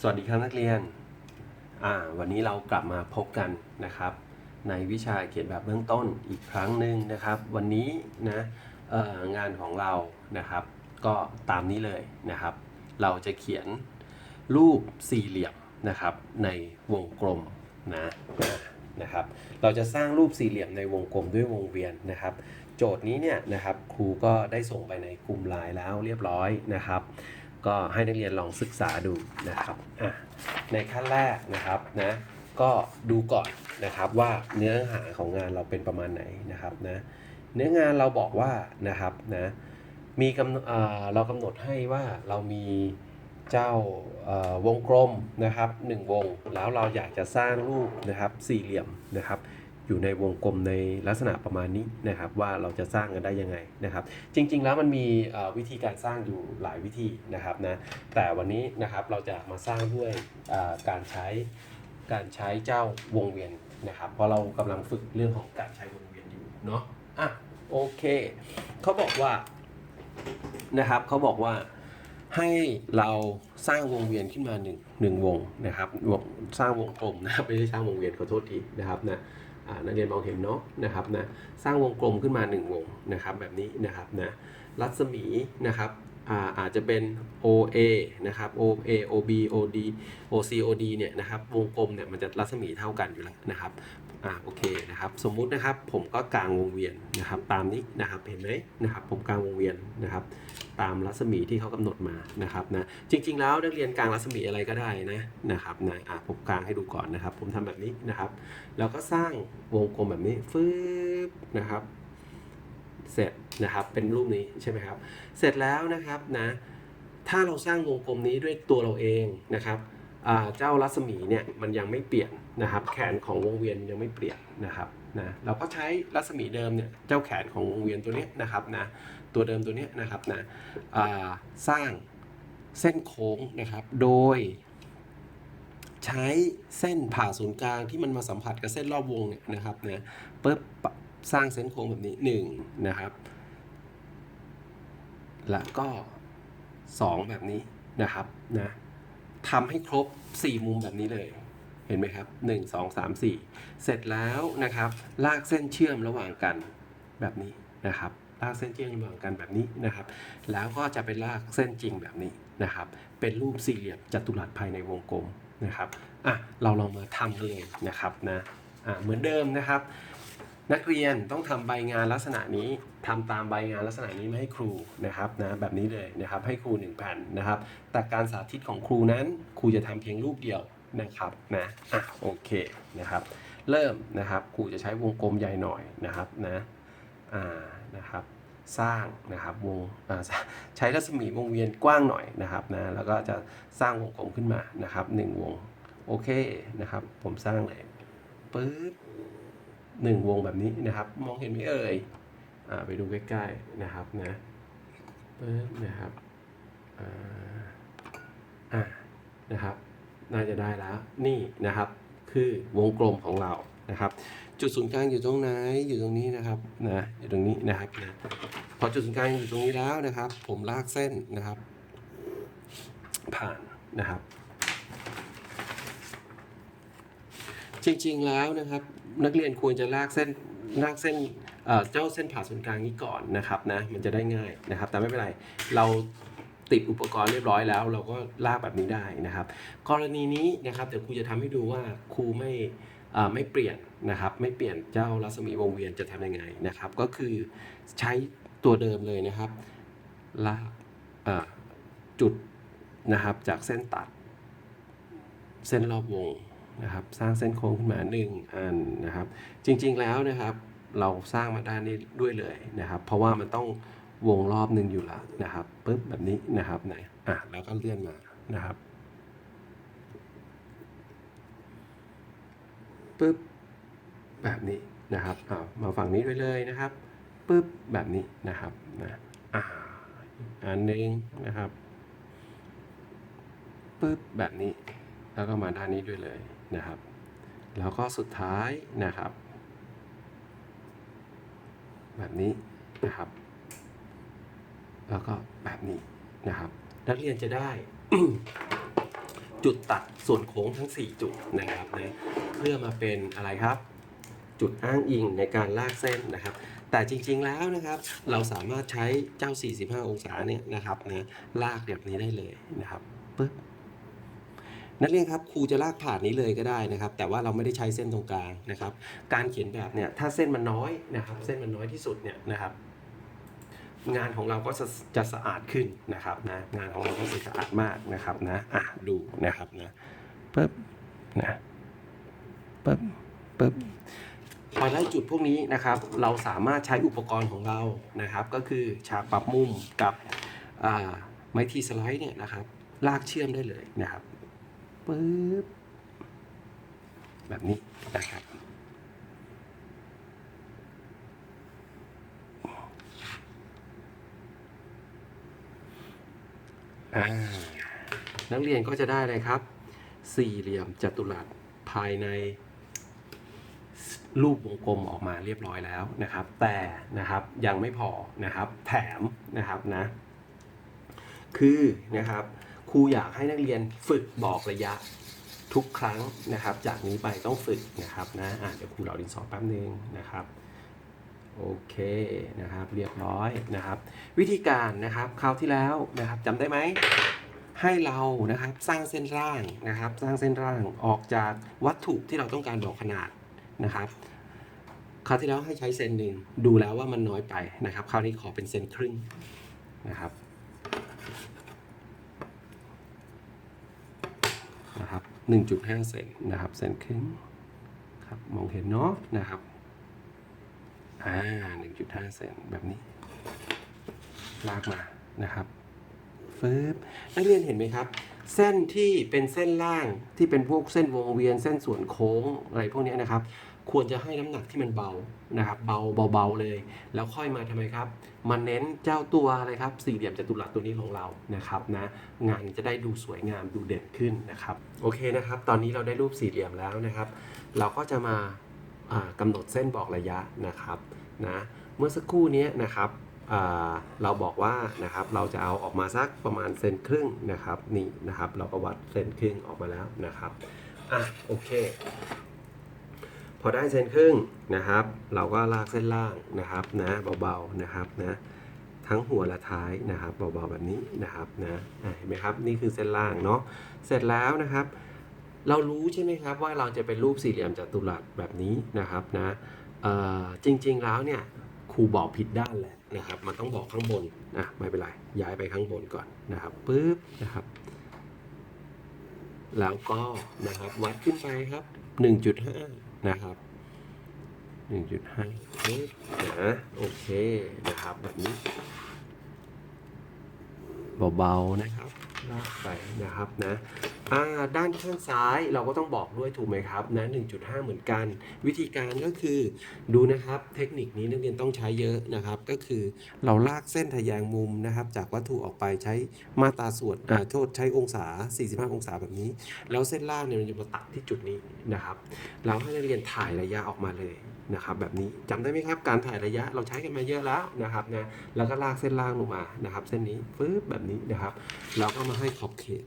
สวัสดีครับนักเรียน วันนี้เรากลับมาพบกันนะครับ ในวิชาเขียนแบบเบื้องต้นอีกครั้งหนึ่งนะครับ วันนี้นะงานของเรานะครับ ก็ตามนี้เลยนะครับ เราจะเขียนรูปสี่เหลี่ยมนะครับในวงกลมนะนะครับ เราจะสร้างรูปสี่เหลี่ยมในวงกลมด้วยวงเวียนนะครับ โจทย์นี้เนี่ยนะครับครูก็ได้ส่งไปในกลุ่มไลน์แล้วเรียบร้อยนะครับ ก็ให้นักเรียนลองศึกษาดูนะครับอะในขั้นแรกนะครับนะก็ดูก่อนนะครับว่าเนื้อหาของงานเราเป็นประมาณไหนนะครับนะเนื้องานเราบอกว่านะครับนะมีกำเรากำหนดให้ว่าเรามีเจ้าวงกลมนะครับหนึ่งวง แล้วเราอยากจะสร้างรูปนะครับสี่เหลี่ยมนะครับ อยู่ในวงกลมในลักษณะประมาณนี้นะครับ ว่าเราจะสร้างกันได้ยังไงนะครับ จริง ๆ แล้วมันมีวิธีการสร้างอยู่หลายวิธีนะครับนะแต่วันนี้นะครับเราจะมาสร้างด้วยการใช้การใช้เจ้าวงเวียนนะครับ เพราะเรากำลังฝึกเรื่องของการใช้วงเวียนอยู่เนาะอะโอเคเขาบอกว่านะครับเขาบอกว่าให้เราสร้างวงเวียนขึ้นมาหนึ่งหนึ่งวงนะครับวงสร้างวงกลมนะครับไม่ใช่สร้างวงเวียนขอโทษทีนะครับนะ นักเรียนมองเห็นเนาะนะครับนะสร้างวงกลมขึ้นมา 1 วงนะครับแบบนี้นะครับนะรัศมีนะครับอาอาจจะเป็น OA นะครับ OA OB OD OC OD เนี่ยนะครับวงกลมเนี่ยมันจะรัศมีเท่ากันอยู่แล้วนะครับ อ่าโอเคนะครับ สมมุตินะครับผมก็กางวงเวียนนะครับ ตามนี้นะครับเห็นไหมนะครับ ผมกางวงเวียนนะครับ ตามรัศมีที่เขากำหนดมานะครับนะจริง ๆ แล้วนักเรียนกลางรัศมีอะไรก็ได้นะนะครับนะอะผมกลางให้ดูก่อนนะครับ ผมทำแบบนี้นะครับ แล้วก็สร้างวงกลมแบบนี้ฟึบนะครับ เสร็จนะครับเป็นรูปนี้ใช่ไหมครับ เสร็จแล้วนะครับนะถ้าเราสร้างวงกลมนี้ด้วยตัวเราเองนะครับ เจ้ารัศมีเนี่ยมันยังไม่เปลี่ยนนะครับ แขนของวงเวียนยังไม่เปลี่ยนนะครับนะเราก็ใช้รัศมีเดิมเนี่ยเจ้าแขนของวงเวียนตัวนี้นะครับนะตัวเดิมตัวนี้นะครับนะสร้างเส้นโค้งนะครับ โดย ใช้เส้นผ่าศูนย์กลางที่มันมาสัมผัสกับเส้นรอบวงเนี่ยนะครับนะปุ๊บสร้างเส้นโค้งแบบนี้หนึ่งนะครับ แล้วก็สองแบบนี้นะครับนะ ทำให้ครบ 4 มุมแบบนี้เลย เห็นไหมครับ 1 2 3 4 เสร็จแล้วนะครับ ลากเส้นเชื่อมระหว่างกันแบบนี้นะครับ ลากเส้นเชื่อมระหว่างกันแบบนี้นะครับ แล้วก็จะเป็นลากเส้นจริงแบบนี้นะครับ เป็นรูปสี่เหลี่ยมจัตุรัสภายในวงกลมนะครับ อะ เราลองมาทำกันเลยนะครับนะ อะ เหมือนเดิมนะครับ นักเรียนต้องทำใบงานลักษณะนี้ทำตามใบงานลักษณะนี้มาให้ครูนะครับนะแบบนี้เลยนะครับให้ครูหนึ่งแผ่นนะครับ แต่การสาธิตของครูนั้นครูจะทำเพียงรูปเดียวนะครับนะอะโอเคนะครับ เริ่มนะครับครูจะใช้วงกลมใหญ่หน่อยนะครับนะอ่านะครับสร้างนะครับวงอ่าใช้รัศมีวงเวียนกว้างหน่อยนะครับนะแล้วก็จะสร้างวงกลมขึ้นมานะครับหนึ่งวงโอเคนะครับ ผมสร้างเลยปึ๊บ หนึ่งวงแบบนี้นะครับ มองเห็นไหมเอ่ยอ่าไปดูใกล้ๆนะครับนะปึ๊บนะครับอ่าอ่านะครับ น่าจะได้แล้วนี่นะครับคือวงกลมของเรานะครับ จุดศูนย์กลางอยู่ตรงไหนอยู่ตรงนี้นะครับนะอยู่ตรงนี้นะครับนะพอจุดศูนย์กลางอยู่ตรงนี้แล้วนะครับ ผมลากเส้นนะครับ ผ่านนะครับ จริง ๆ แล้วนะครับนักเรียนควรจะลากเส้นลากเส้นเจ้าเส้นผ่าศูนย์กลางนี้ก่อนนะครับนะมันจะได้ง่ายนะครับ แต่ไม่เป็นไรเราติดอุปกรณ์เรียบร้อยแล้ว เราก็ลากแบบนี้ได้นะครับ กรณีนี้นะครับเดี๋ยวครูจะทำให้ดูว่าครูไม่ไม่เปลี่ยนนะครับ ไม่เปลี่ยนเจ้ารัศมีวงเวียนจะทำยังไงนะครับ ก็คือใช้ตัวเดิมเลยนะครับลากจุดนะครับจากเส้นตัด เส้นรอบวง นะครับ สร้างเส้นโค้งขึ้นมาหนึ่งอันนะครับ จริงๆแล้วนะครับ เราสร้างมาด้านนี้ด้วยเลยนะครับ เพราะว่ามันต้องวงรอบหนึ่งอยู่แล้วนะครับปึ๊บแบบนี้นะครับไหนอะแล้วก็เลื่อนมานะครับปึ๊บแบบนี้นะครับอ่ามาฝั่งนี้ด้วยเลยนะครับปึ๊บแบบนี้นะครับนะอ่าอันหนึงนะครับปึ๊บแบบนี้ แล้วก็มาด้านนี้ด้วยเลย นะครับ แล้วก็สุดท้ายนะครับ แบบนี้นะครับ แล้วก็แบบนี้นะครับ นักเรียนจะได้จุดตัดส่วนโค้งทั้ง 4 จุดนะครับนะเพื่อมาเป็นอะไรครับ จุดอ้างอิงในการลากเส้นนะครับ แต่จริงๆแล้วนะครับ เราสามารถใช้เจ้า 45 องศาเนี่ยนะครับนะลากแบบนี้ได้เลยนะครับปึ๊บ นักเรียนครับครูจะลากผ่านนี้เลยก็ได้นะครับ แต่ว่าเราไม่ได้ใช้เส้นตรงกลางนะครับ การเขียนแบบเนี่ยถ้าเส้นมันน้อยนะครับ เส้นมันน้อยที่สุดเนี่ยนะครับ งานของเราก็จะจะสะอาดขึ้นนะครับนะงานของเราก็จะสะอาดมากนะครับนะอะดูนะครับนะปึ๊บนะปึ๊บปึ๊บพอได้จุดพวกนี้นะครับ เราสามารถใช้อุปกรณ์ของเรานะครับ ก็คือฉากปรับมุมกับไม้ทีสไลด์เนี่ยนะครับ ลากเชื่อมได้เลยนะครับ ปึ๊บแบบนี้นะครับนักเรียนก็จะได้เลยครับ สี่เหลี่ยมจัตุรัสภายในรูปวงกลมออกมาเรียบร้อยแล้วนะครับ แต่นะครับยังไม่พอนะครับ แถมนะครับนะ คือนะครับ รูอยากให้นักเรียนฝึกบอกระยะทุกครั้งนะครับ จากนี้ไปต้องฝึกนะครับนะอะเดี๋ยวครูเหล่าดินสอแป๊บนึงนะครับโอเคนะครับเรียบร้อยนะครับ วิธีการนะครับคราวที่แล้วนะครับจำได้ไหมให้เรานะครับสร้างเส้นร่างนะครับ สร้างเส้นร่างออกจากวัตถุที่เราต้องการบอกขนาดนะครับคราวที่แล้วให้ใช้เซนหนึ่งดูแล้วว่ามันน้อยไปนะครับ คราวนี้ขอเป็นเซนครึ่งนะครับ นะครับ 1.5 เซนนะครับเซนครึ่งครับมองเห็นเนาะนะครับอ่า1.5 เซนแบบนี้ ลากมานะครับฟืบนักเรียนเห็นไหมครับ เส้นที่เป็นเส้นล่างที่เป็นพวกเส้นวงเวียนเส้นส่วนโค้งอะไรพวกนี้นะครับ ควรจะให้น้ำหนักที่มันเบานะครับเบาเบาๆเลย แล้วค่อยมาทำไมครับมาเน้นเจ้าตัวอะไรครับสี่เหลี่ยมจัตุรัสตัวนี้ของเรานะครับนะงานจะได้ดูสวยงามดูเด่นขึ้นนะครับโอเคนะครับ ตอนนี้เราได้รูปสี่เหลี่ยมแล้วนะครับ เราก็จะมาอ่ากำหนดเส้นบอกระยะนะครับนะเมื่อสักครู่นี้นะครับเราบอกว่านะครับเราจะเอาออกมาสักประมาณเซนครึ่งนะครับนี่นะครับ เราก็วัดเซนครึ่งออกมาแล้วนะครับอะโอเค อได้เซนครึ่งนะครับ เราก็ลากเส้นล่างนะครับนะเบาๆนะครับนะทั้งหัวและท้ายนะครับเบาๆแบบนี้นะครับนะเห็นไหมครับนี่คือเส้นล่างเนาะเสร็จแล้วนะครับ เรารู้ใช่ไหมครับว่าเราจะเป็นรูปสี่เหลี่ยมจัตุรัสแบบนี้นะครับนะจริงๆแล้วเนี่ยครูบอกผิดด้านแหละนะครับมันต้องบอกข้างบนนะไม่เป็นไรย้ายไปข้างบนก่อนนะครับปึ๊บนะครับ แล้วก็นะครับวัดขึ้นไปครับ 1.5 นะครับ1.5ปึ๊บนะโอเคนะครับแบบนี้เบาๆนะครับลากไปนะครับนะอ่า ด้านข้างซ้ายเราก็ต้องบอกด้วยถูกไหมครับนะ1.5 เหมือนกัน วิธีการก็คือดูนะครับเทคนิคนี้นักเรียนต้องใช้เยอะนะครับ ก็คือเราลากเส้นทะแยงมุมนะครับ จากวัตถุออกไปใช้มาตราส่วนอ่าโทษใช้องศา 45 องศาแบบนี้ แล้วเส้นล่างเนี่ยมันจะมาตัดที่จุดนี้นะครับแล้วให้นักเรียนถ่ายระยะออกมาเลยนะครับแบบนี้จำได้ไหมครับการถ่ายระยะเราใช้กันมาเยอะแล้วนะครับนะแล้วก็ลากเส้นล่างลงมานะครับ เส้นนี้ปึ๊บแบบนี้นะครับ เราก็มาให้ขอบเขต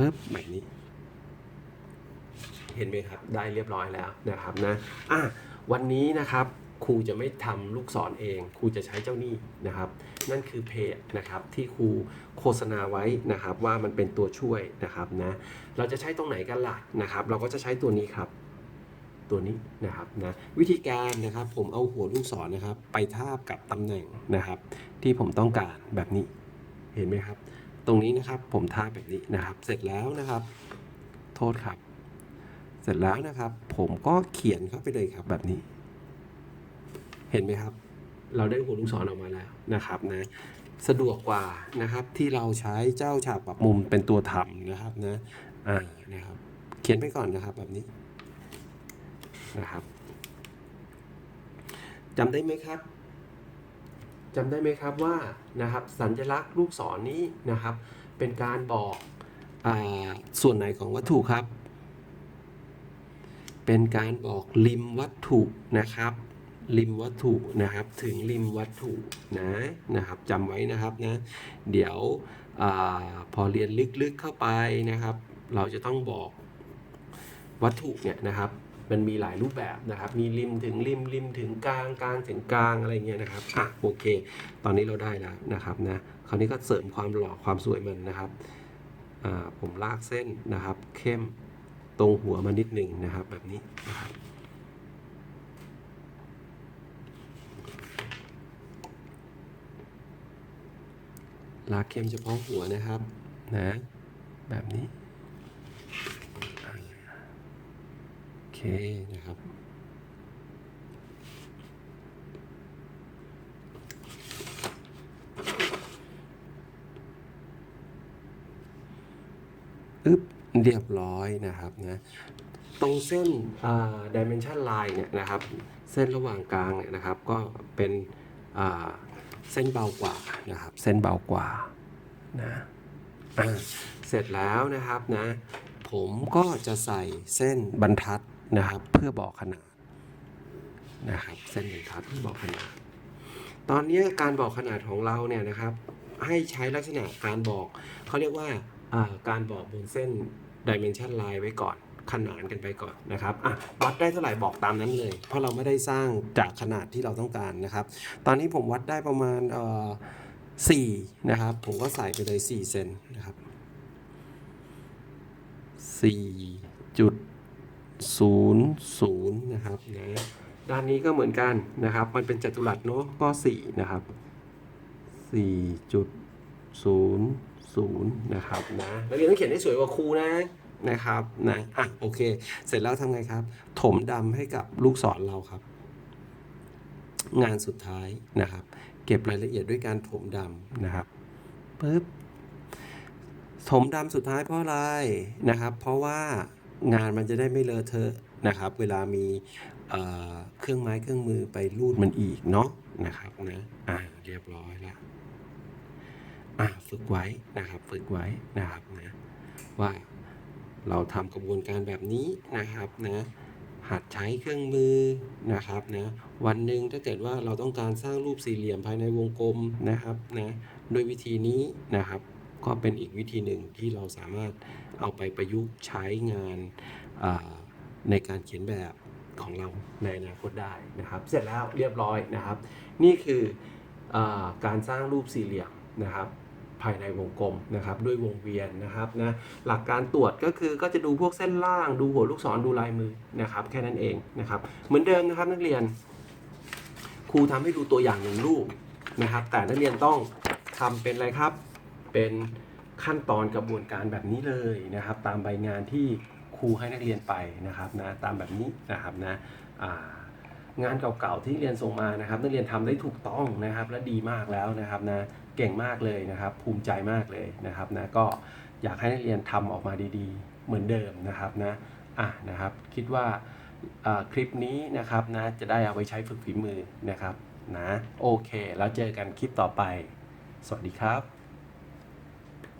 ปึ๊บแบบนี้ เห็นไหมครับ ได้เรียบร้อยแล้วนะครับนะอะวันนี้นะครับครูจะไม่ทำลูกศรเองครูจะใช้เจ้านี่นะครับ นั่นคือเพจนะครับที่ครูโฆษณาไว้นะครับ ว่ามันเป็นตัวช่วยนะครับนะเราจะใช้ตรงไหนกันล่ะนะครับ เราก็จะใช้ตัวนี้ครับ ตัวนี้นะครับนะวิธีการนะครับผมเอาหัวลูกศรนะครับ ไปทาบกับตำแหน่งนะครับ ที่ผมต้องการแบบนี้เห็นไหมครับ ตรงนี้นะครับผมทาแบบนี้นะครับ เสร็จแล้วนะครับ โทษครับ เสร็จแล้วนะครับ ผมก็เขียนเข้าไปเลยครับแบบนี้ เห็นไหมครับ เราได้หัวลูกศรออกมาแล้วนะครับนะสะดวกกว่านะครับที่เราใช้เจ้าฉากปรับมุมเป็นตัวทำนะครับนะอ่านะครับ เขียนไปก่อนนะครับแบบนี้นะครับจำได้ไหมครับ จำได้ไหมครับว่านะครับสัญลักษณ์ลูกศรนี้นะครับ เป็นการบอกอส่วนไหนของวัตถุครับ เป็นการบอกริมวัตถุนะครับริมวัตถุนะครับถึงริมวัตถุนะนะครับจำไว้นะครับนะเดี๋ยวอพอเรียนลึกๆเข้าไปนะครับ เราจะต้องบอกวัตถุเนี่ยนะครับ มันมีหลายรูปแบบนะครับ มีริมถึงริมริมถึงกลางกลางถึงกลางอะไรเงี้ยนะครับอะโอเค ตอนนี้เราได้แล้วนะครับนะคราวนี้ก็เสริมความหล่อความสวยมันนะครับอ่าผมลากเส้นนะครับ เข้มตรงหัวมานิดหนึ่งนะครับแบบนี้นะครับลากเข้มเฉพาะหัวนะครับนะแบบนี้อ่าโอ เคนะครับ อึ๊บเรียบร้อยนะครับนะตรงเส้นอ่า dimension line เนี่ยนะครับ เส้นระหว่างกลางเนี่ยนะครับ ก็เป็นอ่าเส้นเบากว่านะครับ เส้นเบากว่านะเสร็จแล้วนะครับนะ ผมก็จะใส่เส้นบรรทัด นะครับเพื่อบอกขนาดนะครับเส้นบรรทัดเพื่อบอกขนาด ตอนนี้การบอกขนาดของเราเนี่ยนะครับ ให้ใช้ลักษณะการบอกเขาเรียกว่าอ่าการบอกบนเส้น dimension line ไว้ก่อนขนานกันไปก่อนนะครับอะวัดได้เท่าไหร่บอกตามนั้นเลย เพราะเราไม่ได้สร้างจากขนาดที่เราต้องการนะครับ ตอนนี้ผมวัดได้ประมาณเอ่อสี่นะครับ ผมก็ใส่ไปเลยสี่เซนนะครับสี่จุด ศูนย์ศูนย์นะครับนะด้านนี้ก็เหมือนกันนะครับ มันเป็นจัตุรัสเนาะก็สี่นะครับสี่จุดศูนย์ศูนย์นะครับนะนักเรียนต้องเขียนให้สวยกว่าครูนะนะครับนะอะโอเค เสร็จแล้วทำไงครับ ถมดำให้กับลูกศรเราครับ งานสุดท้ายนะครับ เก็บรายละเอียดด้วยการถมดำนะครับปึ๊บถมดำสุดท้ายเพราะอะไรนะครับ เพราะว่า งานมันจะได้ไม่เลอะเทอะนะครับ เวลามีเครื่องไม้เครื่องมือไปรูดมันอีกเนาะนะครับนะอ่าเรียบร้อยแล้วอะฝึกไว้นะครับฝึกไว้นะครับนะว่าเราทำกระบวนการแบบนี้นะครับนะหัดใช้เครื่องมือนะครับนะวันหนึ่งถ้าเกิดว่าเราต้องการสร้างรูปสี่เหลี่ยมภายในวงกลมนะครับนะด้วยวิธีนี้นะครับ ก็เป็นอีกวิธีหนึ่งที่เราสามารถเอาไปประยุกต์ใช้งานในการเขียนแบบของเราในอนาคตได้นะครับ เสร็จแล้วเรียบร้อยนะครับ นี่คืออการสร้างรูปสี่เหลี่ยมนะครับภายในวงกลมนะครับด้วยวงเวียนนะครับนะหลักการตรวจก็คือก็จะดูพวกเส้นล่างดูหัวลูกศรดูลายมือนะครับ แค่นั้นเองนะครับเหมือนเดิมนะครับนักเรียน ครูทำให้ดูตัวอย่างหนึ่งรูปนะครับ แต่นักเรียนต้องทำเป็นอะไรครับ เป็นขั้นตอนกระบวนการแบบนี้เลยนะครับ ตามใบงานที่ครูให้นักเรียนไปนะครับนะตามแบบนี้นะครับนะงานเก่าๆที่เรียนส่งมานะครับ นักเรียนทำได้ถูกต้องนะครับ และดีมากแล้วนะครับนะเก่งมากเลยนะครับ ภูมิใจมากเลยนะครับนะก็อยากให้นักเรียนทำออกมาดีๆ เหมือนเดิมนะครับนะอะนะครับคิดว่าอ่าคลิปนี้นะครับนะจะได้เอาไปใช้ฝึกฝีมือนะครับนะโอเค แล้วเจอกันคลิปต่อไป สวัสดีครับ